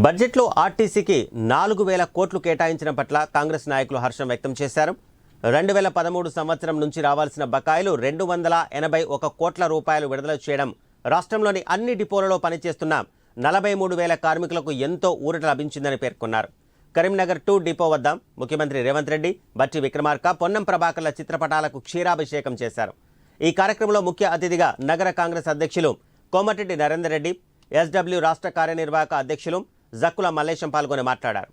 బడ్జెట్లో ఆర్టీసీకి నాలుగు వేల కోట్లు కేటాయించిన పట్ల కాంగ్రెస్ నాయకులు హర్షం వ్యక్తం చేశారు. రెండు వేల పదమూడు సంవత్సరం నుంచి రావాల్సిన బకాయిలు రెండు వందల ఎనభై ఒక కోట్ల రూపాయలు విడుదల చేయడం రాష్ట్రంలోని అన్ని డిపోలలో పనిచేస్తున్న నలభై మూడు వేల కార్మికులకు ఎంతో ఊరట లభించిందని పేర్కొన్నారు. కరీంనగర్ టూ డిపో వద్ద ముఖ్యమంత్రి రేవంత్ రెడ్డి బట్టి విక్రమార్క పొన్నం ప్రభాకర్ల చిత్రపటాలకు క్షీరాభిషేకం చేశారు. ఈ కార్యక్రమంలో ముఖ్య అతిథిగా నగర కాంగ్రెస్ అధ్యక్షులు కోమటిరెడ్డి నరేందర్ రెడ్డి ఎస్డబ్ల్యూ రాష్ట్ర కార్యనిర్వాహక అధ్యక్షులు జక్కుల మల్లేశం పాల్గొని మాట్లాడారు.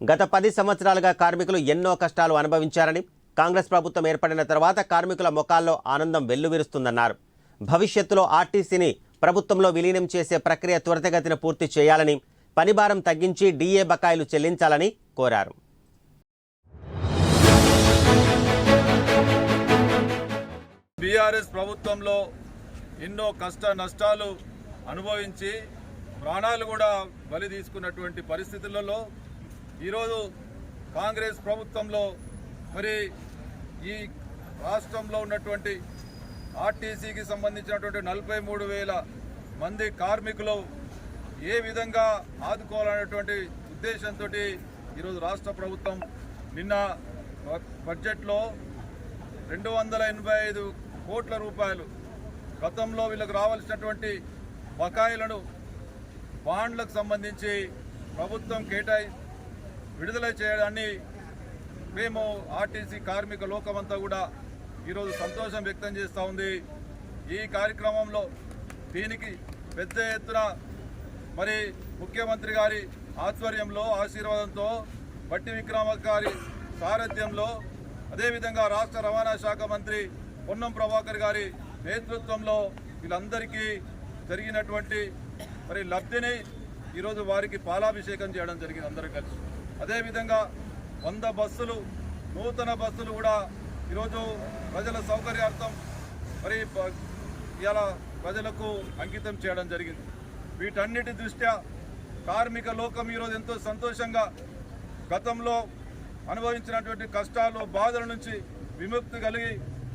గత పది సంవత్సరాలుగా కార్మికులు ఎన్నో కష్టాలు అనుభవించారని కాంగ్రెస్ ప్రభుత్వం ఏర్పడిన తర్వాత కార్మికుల ముఖాల్లో ఆనందం వెల్లువిరుస్తుందన్నారు. భవిష్యత్తులో ఆర్టీసీని ప్రభుత్వంలో విలీనం చేసే ప్రక్రియ త్వరితగతిన పూర్తి చేయాలని పనిభారం తగ్గించి డీఏ బకాయిలు చెల్లించాలని కోరారు. బీఆర్ఎస్ ప్రభుత్వంలో ఎన్నో కష్ట నష్టాలు అనుభవించి ప్రాణాలు కూడా బలి తీసుకున్నటువంటి పరిస్థితులలో ఈరోజు కాంగ్రెస్ ప్రభుత్వంలో మరి ఈ రాష్ట్రంలో ఉన్నటువంటి ఆర్టీసీకి సంబంధించినటువంటి నలభై మూడు వేల మంది కార్మికులు ఏ విధంగా ఆదుకోవాలనేటువంటి ఉద్దేశంతో ఈరోజు రాష్ట్ర ప్రభుత్వం నిన్న బడ్జెట్లో రెండు వందల ఎనభై ఐదు కోట్ల రూపాయలు గతంలో వీళ్ళకి రావాల్సినటువంటి బకాయిలను బాండ్లకు సంబంధించి ప్రభుత్వం కేటాయి విడుదల చేయడాన్ని మేము ఆర్టీసీ కార్మిక లోకమంతా కూడా ఈరోజు సంతోషం వ్యక్తం చేస్తూ ఉంది. ఈ కార్యక్రమంలో దీనికి పెద్ద ఎత్తున మరి ముఖ్యమంత్రి గారి ఆధ్వర్యంలో ఆశీర్వాదంతో బట్టి విక్రమ గారి సారథ్యంలో అదేవిధంగా రాష్ట్ర రవాణా శాఖ మంత్రి పొన్నం ప్రభాకర్ గారి నేతృత్వంలో వీళ్ళందరికీ జరిగినటువంటి మరి లబ్ధిని ఈరోజు వారికి పాలాభిషేకం చేయడం జరిగింది అందరూ కలిసి. అదేవిధంగా వంద బస్సులు నూతన బస్సులు కూడా ఈరోజు ప్రజల సౌకర్యార్థం మరి ఇలా ప్రజలకు అంకితం చేయడం జరిగింది. వీటన్నిటి దృష్ట్యా కార్మిక లోకం ఈరోజు ఎంతో సంతోషంగా గతంలో అనుభవించినటువంటి కష్టాలు బాధల నుంచి విముక్తి కలిగి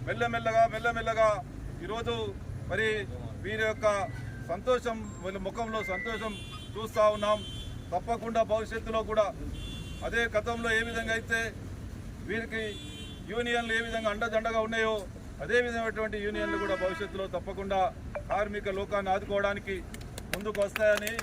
మెల్లమెల్లగా మెల్లమెల్లగా ఈరోజు మరి వీరి యొక్క సంతోషం వీళ్ళ ముఖంలో సంతోషం చూస్తూ ఉన్నాం. తప్పకుండా భవిష్యత్తులో కూడా అదే గతంలో ఏ విధంగా అయితే వీరికి యూనియన్లు ఏ విధంగా అండదండగా ఉన్నాయో అదే విధమైనటువంటి యూనియన్లు కూడా భవిష్యత్తులో తప్పకుండా కార్మిక లోకాన్ని ఆదుకోవడానికి ముందుకు వస్తాయని